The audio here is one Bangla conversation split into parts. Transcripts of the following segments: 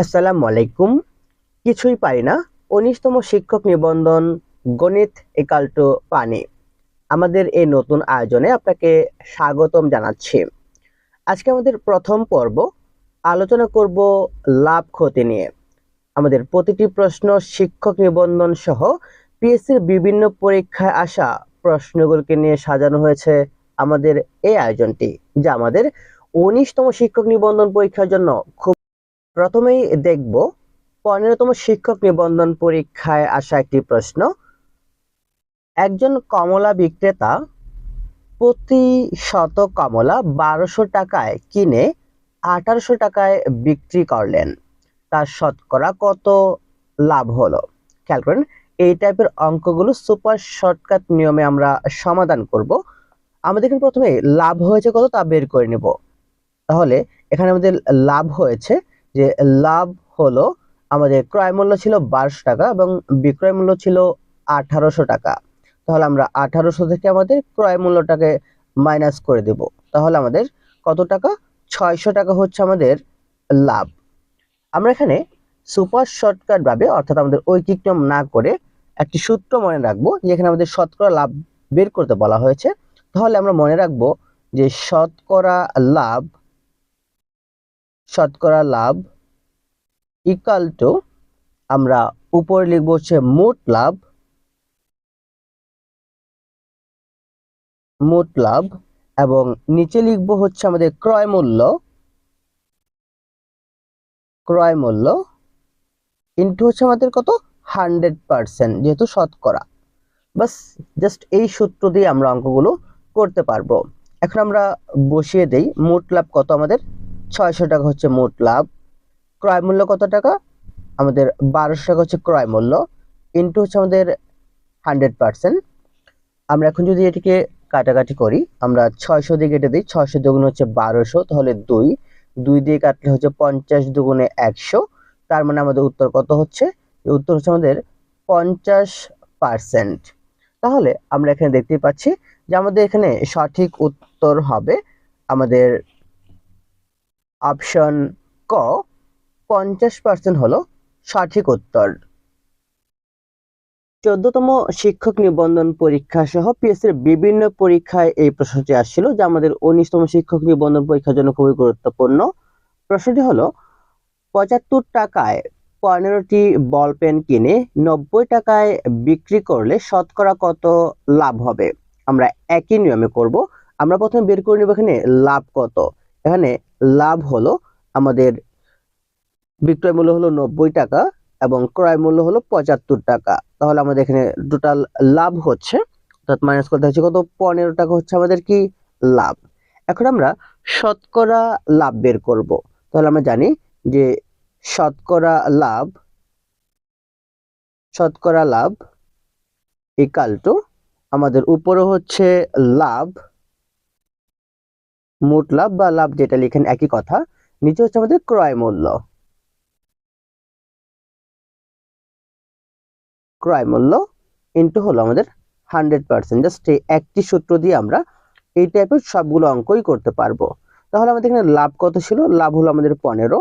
আসসালামু আলাইকুম। কিছুই পারি না। উনিশতম শিক্ষক নিবন্ধন গণিত একাল টু পানি। আমাদের এই নতুন আয়োজনে আপনাকে স্বাগতম জানাচ্ছি। আজকে আমাদের প্রথম পর্ব। আলোচনা করব লাভ ক্ষতি নিয়ে। আমাদের প্রতিটি প্রশ্ন শিক্ষক নিবন্ধন সহ পিএসসির বিভিন্ন পরীক্ষায় আসা প্রশ্নগুলোকে নিয়ে সাজানো হয়েছে আমাদের এই আয়োজনটি, যা আমাদের উনিশতম শিক্ষক নিবন্ধন পরীক্ষার জন্য খুব প্রথমেই দেখব পনেরোতম শিক্ষক নিবন্ধন পরীক্ষায় আসা একটি প্রশ্ন। একজন কমলা বিক্রেতা প্রতি শত কমলা বারোশো টাকায় কিনে আঠারোশো টাকায় বিক্রি করলেন। তার শতকরা কত লাভ হলো? খেয়াল করেন, এই টাইপের অঙ্কগুলো সুপার শর্টকাট নিয়মে আমরা সমাধান করব। আমাদের এখানে প্রথমে লাভ হয়েছে কত তা বের করে নেব। তাহলে এখানে আমাদের লাভ হয়েছে যে লাভ হলো আমাদের ক্রয় মূল্য ছিল বারোশো টাকা এবং বিক্রয় মূল্য ছিল আঠারোশো টাকা। তাহলে আমরা আঠারোশো থেকে আমাদের ক্রয় মূল্যটাকে মাইনাস করে দেব। তাহলে আমাদের কত টাকা? ছয়শো টাকা হচ্ছে আমাদের লাভ। আমরা এখানে সুপার শর্টকাট ভাবে, অর্থাৎ আমাদের নিয়ম না করে একটি সূত্র মনে রাখব, যেখানে আমাদের শতকরা লাভ বের করতে বলা হয়েছে। তাহলে আমরা মনে রাখব যে শতকরা লাভ শতকরা লাভ ইকাল টু আমরা উপরে লিখব হচ্ছে মোট লাভ মোট লাভ, এবং নিচে লিখব হচ্ছে আমাদের ক্রয় মূল্য ক্রয় মূল্য ইন্টু হচ্ছে আমাদের কত? হান্ড্রেড পার্সেন্ট যেহেতু শতকরা। বাস জাস্ট এই সূত্র দিয়ে আমরা অঙ্কগুলো করতে পারব। এখন আমরা বসিয়ে দেই মোট লাভ কত আমাদের? ছয়শো টাকা হচ্ছে মোট লাভ। ক্রয় মূল্য কত টাকা? আমাদের বারোশো টাকা হচ্ছে ক্রয় মূল্য ইন্টু হচ্ছে আমাদের হান্ড্রেড পার্সেন্ট আমরা এখন যদি এটিকে কাটাকাটি করি, আমরা ছয়শো দিয়ে কেটে দিই, ছয়শো দুগুণ হচ্ছে বারোশো, তাহলে দুই। দুই দিয়ে কাটলে হচ্ছে পঞ্চাশ দুগুণে একশো। তার মানে আমাদের উত্তর কত হচ্ছে? উত্তর হচ্ছে আমাদের পঞ্চাশ পার্সেন্ট তাহলে আমরা এখানে দেখতেই পাচ্ছি যে আমাদের এখানে সঠিক উত্তর হবে আমাদের অপশন ক, পঞ্চাশ পার্সেন্ট হলো সঠিক উত্তর। চোদ্দতম শিক্ষক নিবন্ধন পরীক্ষা সহ পিএসসির বিভিন্ন পরীক্ষায় এই প্রশ্নটি আসছিল, যা আমাদের উনিশতম শিক্ষক নিবন্ধন পরীক্ষার জন্য খুবই গুরুত্বপূর্ণ। প্রশ্নটি হলো, পঁচাত্তর টাকায় পনেরোটি বল পেন কিনে নব্বই টাকায় বিক্রি করলে শতকরা কত লাভ হবে? আমরা একই নিয়মে করব। আমরা প্রথমে বের করে নেব এখানে লাভ কত। এখানে লাভ হলো আমাদের বিক্রয় মূল্য হলো নব্বই টাকা এবং ক্রয় মূল্য হলো পঁচাত্তর টাকা। তাহলে আমাদের এখানে টোটাল লাভ হচ্ছে, অর্থাৎ মাইনাস করতে হচ্ছে কত? পনেরো টাকা হচ্ছে আমাদের কি? লাভ। এখন আমরা শতকরা লাভ বের করব। তাহলে আমরা জানি যে শতকরা লাভ শতকরা লাভ ইকাল টু আমাদের উপরে হচ্ছে লাভ মোট লাভ বা লাভ যেটা লিখেন একই কথা, নিচে হচ্ছে আমাদের ক্রয় মূল্য। ক্রয় মূল্য ইন্টু হলো আমাদের হান্ড্রেড পার্সেন্ট জাস্ট একটি সূত্র দিয়ে আমরা এই টাইপের সবগুলো অঙ্কই করতে পারব। তাহলে আমাদের এখানে লাভ কত ছিল? লাভ হলো আমাদের পনেরো।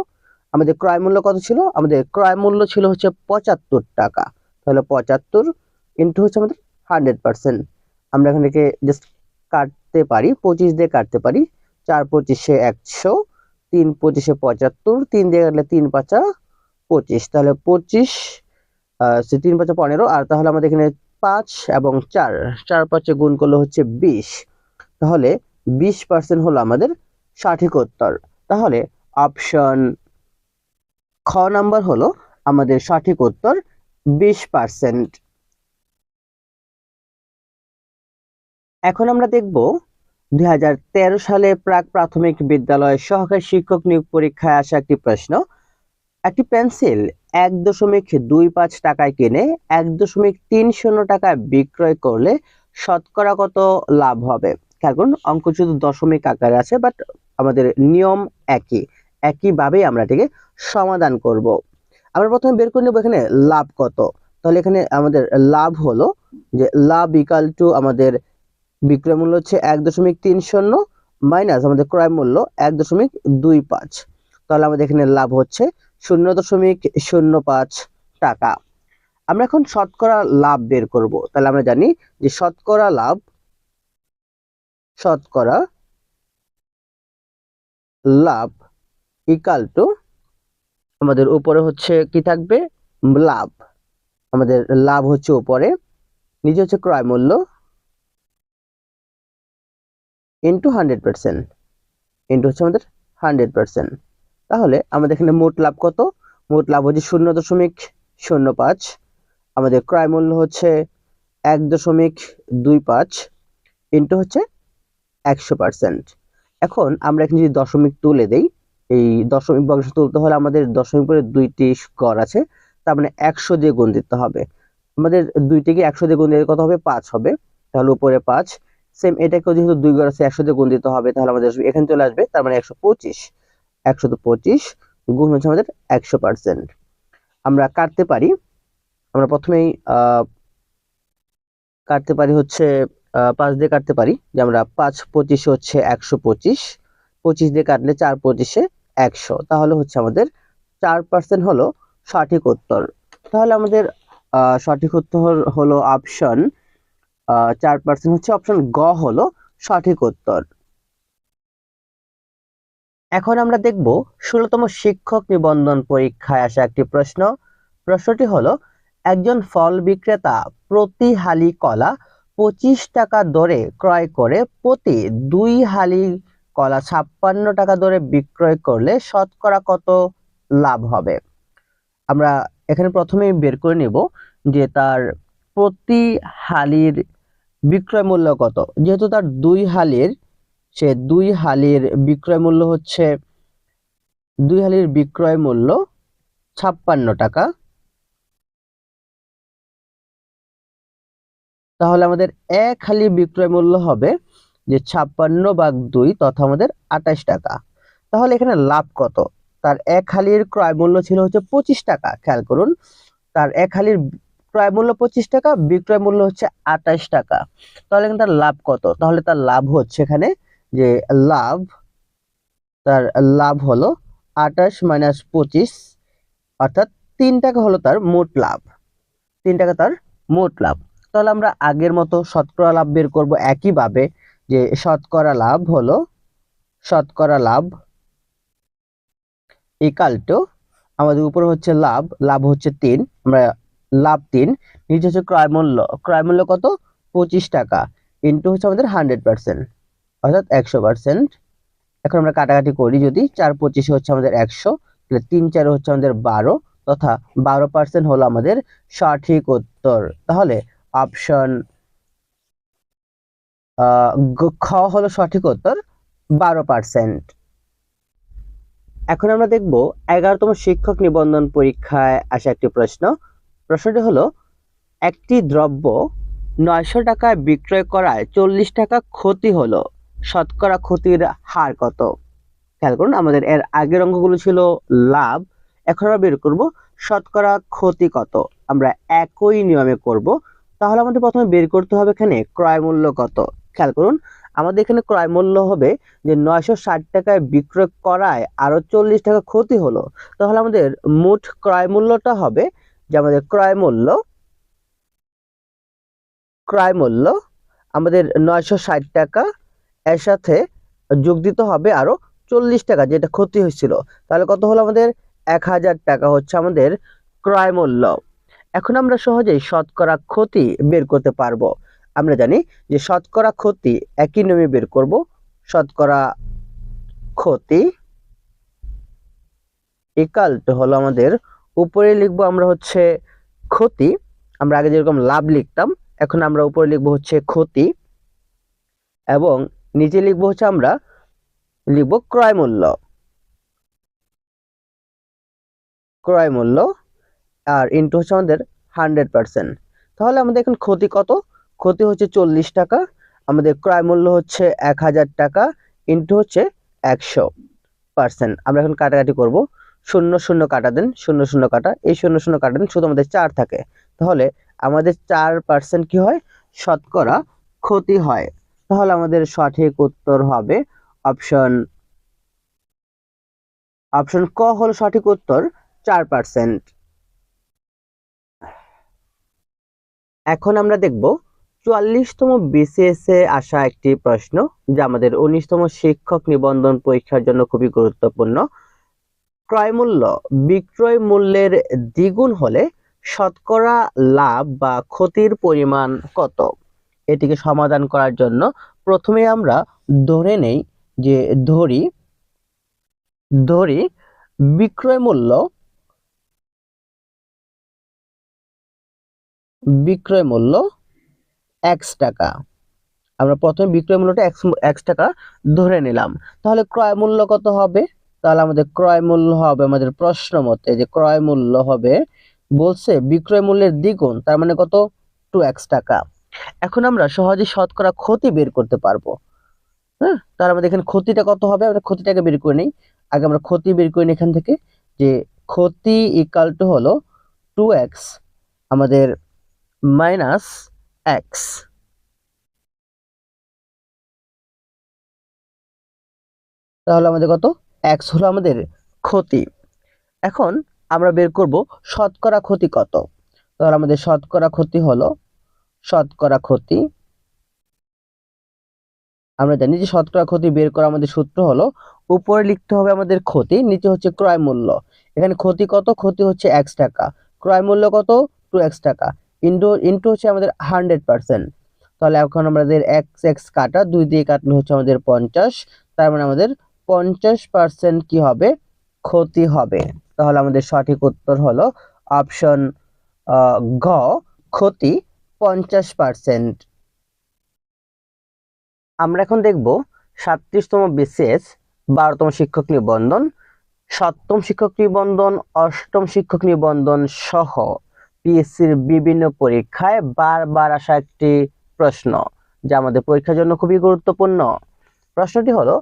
আমাদের ক্রয় মূল্য কত ছিল? আমাদের ক্রয় মূল্য ছিল হচ্ছে পঁচাত্তর টাকা। তাহলে পঁচাত্তর ইন্টু হচ্ছে আমাদের হান্ড্রেড পার্সেন্ট আমরা এখান থেকে জাস্ট কাটতে পারি, পঁচিশ দিয়ে কাটতে পারি। চার পঁচিশে একশো, তিন পঁচিশে পঁচাত্তর, তিন দিয়ে কাটলে তিন পাঁচা পঁচিশ। তাহলে পঁচিশ তিন পাঁচা পনেরো, আর তাহলে আমাদের এখানে পাঁচ এবং চার চার পাঁচে গুণ করলে হচ্ছে বিশ। তাহলে বিশ পার্সেন্ট হলো আমাদের সঠিক উত্তর। তাহলে অপশন খ নাম্বার হলো আমাদের সঠিক উত্তর বিশ পার্সেন্ট এখন আমরা দেখব দুই হাজার তেরো সালে প্রাক প্রাথমিক বিদ্যালয় সহকারী শিক্ষক নিয়োগ পরীক্ষায় আসা একটি প্রশ্ন। একটি পেন্সিল এক দশমিক দুই পাঁচ টাকায় কিনে এক দশমিক তিন শূন্য টাকায় বিক্রয় করলে শতকরা কত লাভ হবে? কারণ অঙ্ক শুধু দশমিক আকারে আছে বাট আমাদের নিয়ম একই। একইভাবেই আমরা এটিকে সমাধান করব। আমরা প্রথমে বের করে নেব এখানে লাভ কত। তাহলে এখানে আমাদের লাভ হলো যে লাভ ইকাল টু আমাদের বিক্রয় মূল্য হচ্ছে এক দশমিক তিন শূন্য মাইনাস আমাদের ক্রয় মূল্য এক দশমিক দুই পাঁচ। তাহলে আমাদের এখানে লাভ হচ্ছে শূন্য দশমিক শূন্য পাঁচ টাকা। আমরা এখন শতকরা লাভ বের করব। তাহলে আমরা জানি যে শতকরা লাভ শতকরা লাভ ইকাল টু আমাদের উপরে হচ্ছে কি থাকবে? লাভ। আমাদের লাভ হচ্ছে উপরে, নিচে হচ্ছে ক্রয় মূল্য ইন্টু হান্ড্রেড পার্সেন্ট ইন্টু হচ্ছে আমাদের হান্ড্রেড পার্সেন্ট তাহলে আমাদের এখানে মোট লাভ কত? মোট লাভ হচ্ছে শূন্য দশমিক শূন্য পাঁচ। আমাদের ক্রয় মূল্য হচ্ছে এক দশমিক দুই পাঁচ ইন্টু হচ্ছে একশো পার্সেন্ট এখন আমরা এখানে যদি দশমিক তুলে দেই, এই দশমিক বংশ তুলতে হলে আমাদের দশমিক পরে দুইটি গড় আছে, তার মানে একশো দিয়ে গুণ দিতে হবে। আমাদের দুইটিকে একশো দিয়ে গুণ দিলে কত হবে? পাঁচ হবে। তাহলে উপরে পাঁচ। সেম এটাকেও যেহেতু দুই গড় আছে একশো দিয়ে গুণ দিতে হবে, তাহলে আমাদের আসবে, এখানে চলে আসবে, তার মানে একশো পঁচিশ। একশো পঁচিশ গুণ হচ্ছে আমাদের একশো পার্সেন্ট আমরা কাটতে পারি, আমরা প্রথমেই কাটতে পারি হচ্ছে পাঁচ দিয়ে কাটতে পারি, যে আমরা পাঁচ পঁচিশে হচ্ছে একশো পঁচিশ পঁচিশ দিয়ে কাটলে চার পঁচিশে একশো। তাহলে হচ্ছে আমাদের চার পার্সেন্ট হলো সঠিক উত্তর। তাহলে আমাদের সঠিক উত্তর হলো অপশন চার পার্সেন্ট হচ্ছে অপশন গ হলো সঠিক উত্তর। এখন আমরা দেখব ষোলতম শিক্ষক নিবন্ধন পরীক্ষায় আসা একটি প্রশ্ন। প্রশ্নটি হলো, একজন ফল বিক্রেতা প্রতি হালি কলা পঁচিশ টাকা দরে ক্রয় করে প্রতি দুই হালি কলা ছাপ্পান্ন টাকা দরে বিক্রয় করলে শতকরা কত লাভ হবে? আমরা এখানে প্রথমেই বের করে নিব যে তার প্রতি হালির বিক্রয় মূল্য কত? যেহেতু তার দুই হালির, সে দুই হালির বিক্রয় মূল্য হচ্ছে, দুই হালির বিক্রয় মূল্য ছাপ্পান্ন টাকা। তাহলে আমাদের এক হালি বিক্রয় মূল্য হবে যে ছাপ্পান্ন ভাগ দুই তথা আমাদের আঠাশ টাকা। তাহলে এখানে লাভ কত? তার এক হালির ক্রয় মূল্য ছিল হচ্ছে পঁচিশ টাকা। খেয়াল করুন, তার এক হালির ক্রয় মূল্য পঁচিশ টাকা, বিক্রয় মূল্য হচ্ছে আঠাশ টাকা। তাহলে এখানে তার লাভ কত? তাহলে তার লাভ হচ্ছে এখানে যে লাভ, তার লাভ হলো আঠাশ মাইনাস পঁচিশ, অর্থাৎ তিন টাকা হলো তার মোট লাভ। তিন টাকা তার মোট লাভ। তাহলে আমরা আগের মতো শতকরা লাভ বের করব একইভাবে, যে শতকরা লাভ হলো, শতকরা লাভ ইকাল আমাদের উপরে হচ্ছে লাভ লাভ হচ্ছে তিন। আমরা লাভ তিন নিচে হচ্ছে ক্রয় মূল্য। ক্রয় মূল্য কত? পঁচিশ টাকা। ইন্টু হচ্ছে আমাদের হান্ড্রেড পার্সেন্ট অর্থাৎ একশো পার্সেন্ট এখন আমরা কাটাকাটি করি যদি চার পঁচিশে হচ্ছে আমাদের একশো, তাহলে তিন চারে হচ্ছে আমাদের বারো, তথা বারো পার্সেন্ট হলো আমাদের সঠিক উত্তর। তাহলে অপশন খ হলো সঠিক উত্তর, বারো পার্সেন্ট এখন আমরা দেখব এগারোতম শিক্ষক নিবন্ধন পরীক্ষায় আসা একটি প্রশ্ন। প্রশ্নটি হলো, একটি দ্রব্য নয়শো টাকায় বিক্রয় করায় চল্লিশ টাকা ক্ষতি হলো, শতকরা ক্ষতির হার কত? খেয়াল করুন, আমাদের এর আগের অঙ্কগুলো ছিল লাভ, এখন আমরা বের করব শতকরা ক্ষতি কত। আমরা একই নিয়মে করব, তাহলে আমাদের প্রথমে বের করতে হবে এখানে ক্রয় মূল্য কত। খেয়াল করুন, আমাদের এখানে ক্রয় মূল্য হবে যে নয়শো ষাট টাকায় বিক্রয় করায় আরও চল্লিশ টাকা ক্ষতি হলো, তাহলে আমাদের মোট ক্রয় মূল্যটা হবে যে আমাদের ক্রয় মূল্য ক্রয় মূল্য আমাদের নয়শো ষাট টাকা, এর সাথে যোগ দিতে হবে আরও চল্লিশ টাকা, যেটা ক্ষতি হয়েছিল। তাহলে কত হলো আমাদের? এক হাজার টাকা হচ্ছে আমাদের ক্রয় মূল্য। এখন আমরা সহজেই শতকরা ক্ষতি বের করতে পারব। আমরা জানি যে শতকরা ক্ষতি একই নিয়মে বের করব। শতকরা ক্ষতি ইকাল টু হলো আমাদের উপরে লিখব আমরা হচ্ছে ক্ষতি। আমরা আগে যেরকম লাভ লিখতাম, এখন আমরা উপরে লিখব হচ্ছে ক্ষতি। এবং নিচে লিখব হচ্ছে আমরা লিখব ক্রয় মূল্য। ক্রয় মূল্য আর ইন্টু হচ্ছে আমাদের হান্ড্রেড পার্সেন্ট তাহলে আমাদের এখন ক্ষতি কত? ক্ষতি হচ্ছে চল্লিশ টাকা। আমাদের ক্রয় মূল্য হচ্ছে এক হাজার টাকা ইন্টু হচ্ছে একশো পার্সেন্ট আমরা এখন কাটাকাটি করব। শূন্য শূন্য কাটা দেন, শূন্য শূন্য কাটা, এই শূন্য শূন্য কাটা দেন, শুধু আমাদের চার থাকে। তাহলে আমাদের চার পার্সেন্ট কি হয়? শতকরা ক্ষতি হয়। তাহলে আমাদের সঠিক উত্তর হবে অপশন অপশন ক হলো সঠিক উত্তর, চার পার্সেন্ট এখন আমরা দেখব চুয়াল্লিশতম বিসিএস এ আসা একটি প্রশ্ন, যা আমাদের উনিশতম শিক্ষক নিবন্ধন পরীক্ষার জন্য খুবই গুরুত্বপূর্ণ। ক্রয় মূল্য বিক্রয় মূল্যের দ্বিগুণ হলে শতকরা লাভ বা ক্ষতির পরিমাণ কত? এটিকে সমাধান করার জন্য প্রথমে আমরা ধরে নেই যে ধরি ধরি বিক্রয় মূল্য বিক্রয় মূল্য এক্স টাকা। আমরা প্রথমে বিক্রয় মূল্যটা এক্স টাকা ধরে নিলাম। তাহলে ক্রয় মূল্য কত হবে? তাহলে আমাদের ক্রয় মূল্য হবে, আমাদের প্রশ্ন মতে যে ক্রয় মূল্য হবে, বলছে বিক্রয় মূল্যের দ্বিগুণ, তার মানে কত? টু এক্স টাকা। এখন আমরা সহজে শতকরা ক্ষতি বের করতে পারব। হ্যাঁ? তাহলে আমাদের এখানে ক্ষতিটা কত হবে? আমরা ক্ষতিটাকে বের করে নিই। আগে আমরা ক্ষতি বের করে নিই এখান থেকে, যে ক্ষতি ইকাল টু হলো টু এক্স আমাদের মাইনাস এক্স তাহলে আমাদের কত? এক্স হলো আমাদের ক্ষতি। এখন আমরা বের করব শতকরা ক্ষতি কত? তাহলে আমাদের শতকরা ক্ষতি হলো, শতকরা ক্ষতি, আমরা জানি যে শতকরা ক্ষতি বের করা আমাদের সূত্র হলো, উপরে লিখতে হবে আমাদের ক্ষতি, নিচে হচ্ছে ক্রয় মূল্য। এখানে ক্ষতি কত? ক্ষতি হচ্ছে এক্স টাকা। ক্রয় মূল্য কত? টু এক্স টাকা। ইন্টু ইন্টু হচ্ছে আমাদের হান্ড্রেড পার্সেন্ট তাহলে এখন আমাদের এক্স এক্স কাটা, দুই দিয়ে কাটলে হচ্ছে আমাদের পঞ্চাশ। তার মানে আমাদের পঞ্চাশ পার্সেন্ট কি হবে? ক্ষতি হবে। তাহলে আমাদের সঠিক উত্তর হলো অপশন গ ক্ষতি পঞ্চাশ পার্সেন্ট আমরা এখন দেখব সাতত্রিশতম বিসিএস, বারোতম শিক্ষক নিবন্ধন, সপ্তম শিক্ষক নিবন্ধন, অষ্টম শিক্ষক নিবন্ধন সহ পিএসসির বিভিন্ন পরীক্ষায় বারবার আসা একটি প্রশ্ন, যা আমাদের পরীক্ষার জন্য খুবই গুরুত্বপূর্ণ। প্রশ্নটি হলো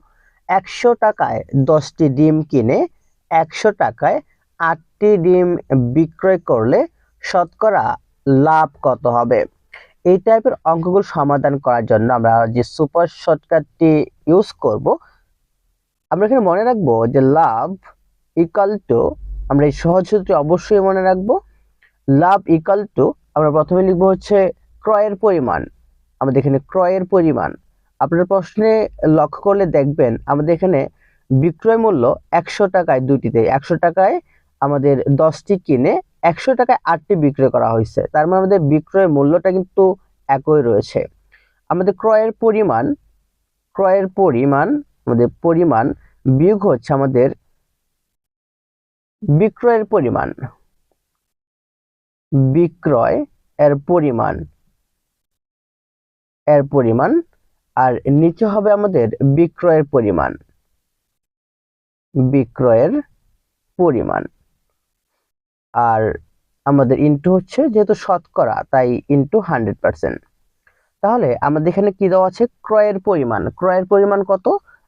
একশো টাকায় দশটি ডিম কিনে একশো টাকায় আটটি ডিম বিক্রয় করলে শতকরা লাভ কত হবে? এই টাইপের অঙ্কগুলো সমাধান করার জন্য আমরা যে সুপার শর্টকাটটি ইউজ করব, আমরা এখানে মনে রাখব যে লাভ ইকাল টু আমরা এই সহজ সূত্রটি অবশ্যই মনে রাখব, লাভ ইকাল টু আমরা প্রথমে লিখব হচ্ছে ক্রয়ের পরিমাণ। আমাদের এখানে ক্রয়ের পরিমাণ। আপনার প্রশ্নে লক্ষ্য করলে দেখবেন আমাদের এখানে বিক্রয় মূল্য একশো টাকায় দুটিতে একশো টাকায় আমাদের দশটি কিনে একশো টাকায় আটটি বিক্রয় করা হয়েছে। তার মানে আমাদের বিক্রয় মূল্যটা কিন্তু একই রয়েছে। আমাদের ক্রয়ের পরিমাণ ক্রয়ের পরিমাণ, আমাদের পরিমাণ বিয়োগ হচ্ছে আমাদের বিক্রয়ের পরিমাণ। বিক্রয় এর পরিমাণ এর পরিমাণ আর নিচে হবে আমাদের বিক্রয়ের পরিমাণ। বিক্রয়ের পরিমাণ। আর আমাদের ইনটু হচ্ছে যেহেতু শতকরা, তাই ইনটু হান্ড্রেড পার্সেন্ট তাহলে আমাদের এখানে কি দেওয়া আছে? ক্রয়ের পরিমাণ। ক্রয়ের পরিমাণ কত?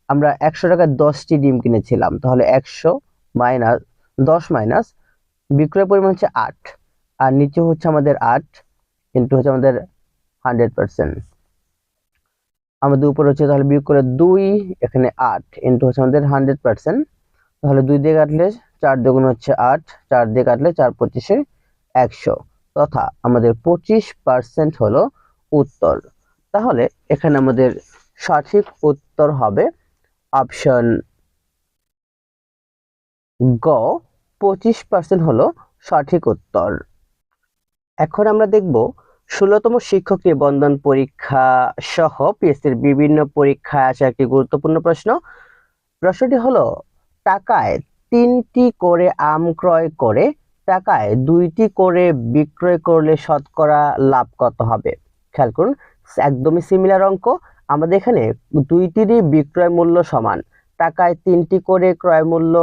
আমরা একশো টাকায় দশটি ডিম কিনেছিলাম। তাহলে একশো মাইনাস, দশ মাইনাস বিক্রয় পরিমাণ হচ্ছে আট। আর নিচে হচ্ছে আমাদের আট ইন্টু হচ্ছে আমাদের হান্ড্রেড পার্সেন্ট আমাদের উপরে হচ্ছে তাহলে বিয়োগ করে দুই, এখানে আট ইন্টু হচ্ছে আমাদের হান্ড্রেড পার্সেন্ট তাহলে দুই দিয়ে কাটলে চার দুগুণ হচ্ছে আট, চার দিয়ে কাটলে চার পঁচিশে একশো। তথা আমাদের পঁচিশ পার্সেন্ট হলো উত্তর। তাহলে এখানে আমাদের সঠিক উত্তর হবে অপশন গ, পঁচিশ পার্সেন্ট হলো সঠিক উত্তর। এখন আমরা দেখব ষোলোতম শিক্ষক নিবন্ধন পরীক্ষা সহ পিএসসির বিভিন্ন পরীক্ষায় আসা একটি গুরুত্বপূর্ণ প্রশ্ন। প্রশ্নটি হলো, টাকায় তিনটি করে আম ক্রয় করে টাকায় দুইটি করে বিক্রয় করলে শতকরা লাভ কত হবে? খেয়াল করুন, একদমই সিমিলার অঙ্ক। আমাদের এখানে দুইটিরই বিক্রয় মূল্য সমান। টাকায় তিনটি করে ক্রয় মূল্য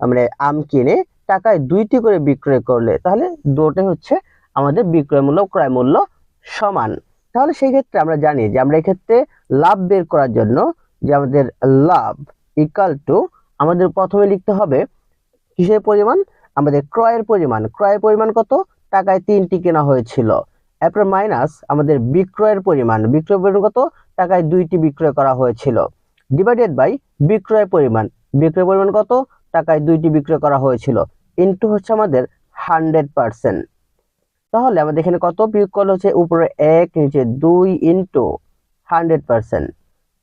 মানে আম কিনে টাকায় দুইটি করে বিক্রয় করলে, তাহলে দুটোই হচ্ছে আমাদের বিক্রয় মূল্য, ক্রয় মূল্য সমান। তাহলে সেই ক্ষেত্রে আমরা জানি যে আমরা এক্ষেত্রে লাভ বের করার জন্য যে আমাদের লাভ ইকাল টু আমাদের প্রথমে লিখতে হবে কিসের পরিমাণ? আমাদের ক্রয়ের পরিমাণ। ক্রয়ের পরিমাণ কত? টাকায় তিনটি কেনা হয়েছিল। এরপর মাইনাস আমাদের বিক্রয়ের পরিমাণ। বিক্রয় পরিমাণ কত? টাকায় দুইটি বিক্রয় করা হয়েছিল। ডিভাইডেড বাই বিক্রয় পরিমাণ। বিক্রয় পরিমাণ কত? টাকায় দুইটি বিক্রয় করা হয়েছিল। ইন্টু হচ্ছে আমাদের হান্ড্রেড পার্সেন্ট তাহলে আমাদের এখানে কত বিয়োগ করলে হচ্ছে উপরে এক, নিচে দুই ইন্টু হান্ড্রেড পার্সেন্ট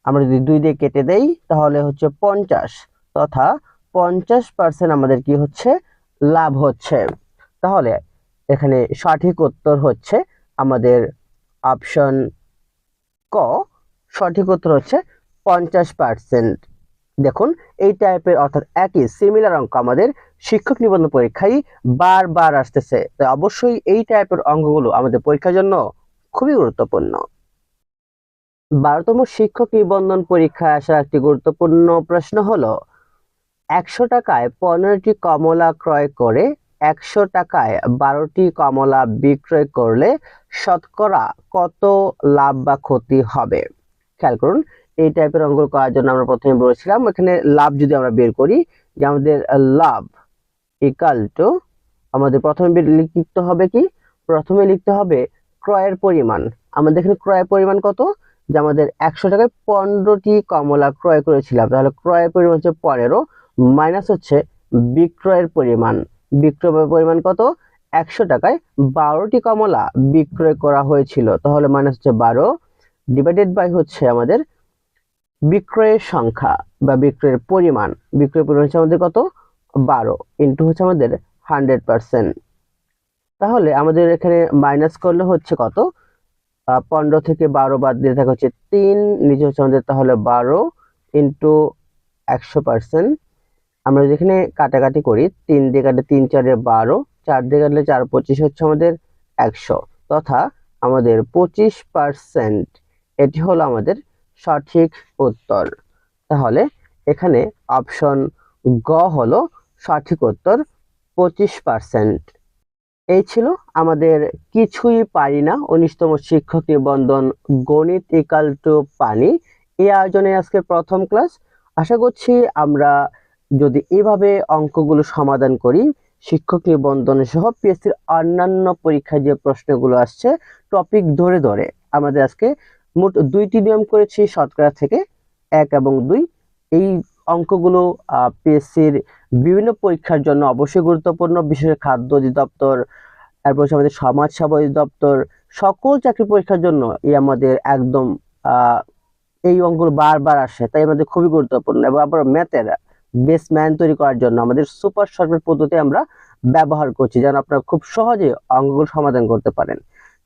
আমরা যদি দুই দিয়ে কেটে দেই, তাহলে হচ্ছে পঞ্চাশ। তথা পঞ্চাশ পার্সেন্ট আমাদের কি হচ্ছে? লাভ হচ্ছে। তাহলে এখানে সঠিক উত্তর হচ্ছে আমাদের অপশন ক। সঠিক উত্তর হচ্ছে পঞ্চাশ পার্সেন্ট দেখুন, এই টাইপের অর্থাৎ একই সিমিলার অঙ্ক আমাদের শিক্ষক নিবন্ধন পরীক্ষায় বারবার আসতেছে। তাই অবশ্যই এই টাইপের অঙ্কগুলো আমাদের পরীক্ষার জন্য খুবই গুরুত্বপূর্ণ। বারোতম শিক্ষক নিবন্ধন পরীক্ষায় আসা একটি গুরুত্বপূর্ণ প্রশ্ন হলো, একশো টাকায় পনেরোটি কমলা ক্রয় করে একশো টাকায় বারোটি কমলা বিক্রয় করলে শতকরা কত লাভ বা ক্ষতি হবে? খেয়াল করুন এই টাইপের অঙ্কগুলো করার জন্য আমরা প্রথমে বলেছিলাম, এখানে লাভ যদি আমরা বের করি, যে আমাদের লাভ ইকাল টু আমাদের প্রথমে লিখতে হবে কি? প্রথমে লিখতে হবে ক্রয়ের পরিমাণ। আমাদের এখানে ক্রয়ের পরিমাণ কত? যে আমাদের একশো টাকায় পনেরোটি কমলা ক্রয় করেছিলাম। তাহলে ক্রয়ের পরিমাণ হচ্ছে পনেরো মাইনাস হচ্ছে বিক্রয়ের পরিমাণ। বিক্রয়ের পরিমাণ কত? একশো টাকায় বারোটি কমলা বিক্রয় করা হয়েছিল। তাহলে মাইনাস হচ্ছে বারো ডিভাইডেড বাই হচ্ছে আমাদের বিক্রয়ের সংখ্যা বা বিক্রয়ের পরিমাণ। বিক্রয়ের পরিমাণ হচ্ছে আমাদের কত? বারো ইন্টু হচ্ছে আমাদের হান্ড্রেড পার্সেন্ট তাহলে আমাদের এখানে মাইনাস করলে হচ্ছে কত? পনেরো থেকে বারো বাদ দিয়ে থাকে হচ্ছে তিন, নিচে হচ্ছে আমাদের তাহলে বারো ইন্টু একশো পার্সেন্ট আমরা যদি এখানে কাটাকাটি করি, তিন দিয়ে কাটলে তিন, চারে বারো, চার দিয়ে কাটলে চার, পঁচিশ হচ্ছে আমাদের একশো। তথা আমাদের পঁচিশ পার্সেন্ট এটি হলো আমাদের সঠিক উত্তর। তাহলে এখানে অপশন গ হলো সঠিক উত্তর পঁচিশ পার্সেন্ট এই ছিল আমাদের কিছুই পারি না, উনিশতম শিক্ষক নিবন্ধন গণিত ইকাল টু পানি। এই আয়োজনে আজকে প্রথম ক্লাস। আশা করছি আমরা যদি এভাবে অঙ্কগুলো সমাধান করি, শিক্ষক নিবন্ধন সহ পিএসসির অন্যান্য পরীক্ষায় যে প্রশ্নগুলো আসছে টপিক ধরে ধরে আমাদের আজকে মোট দুইটি নিয়ম করেছি শতকরা থেকে এক এবং দুই। এই অঙ্কগুলো পিএসসির বিভিন্ন পরীক্ষার জন্য অবশ্যই গুরুত্বপূর্ণ। বিশেষ খাদ্য অধিদপ্তর, তারপর হচ্ছে আমাদের সমাজ সেবা অধিদপ্তর, সকল চাকরি পরীক্ষার জন্য এই আমাদের একদম এই অঙ্কগুলো বারবার আসে। তাই আমাদের খুবই গুরুত্বপূর্ণ এবং আবার ম্যাথের বেস ম্যান তৈরি করার জন্য আমাদের সুপার শর্টকাট পদ্ধতি আমরা ব্যবহার করছি যেন আপনারা খুব সহজে অঙ্কগুলো সমাধান করতে পারেন।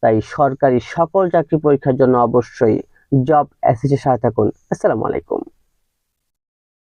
তাই সরকারি সকল চাকরি পরীক্ষার জন্য অবশ্যই জব অ্যাসিস্টের সহায়তা করুন আসসালামু আলাইকুম।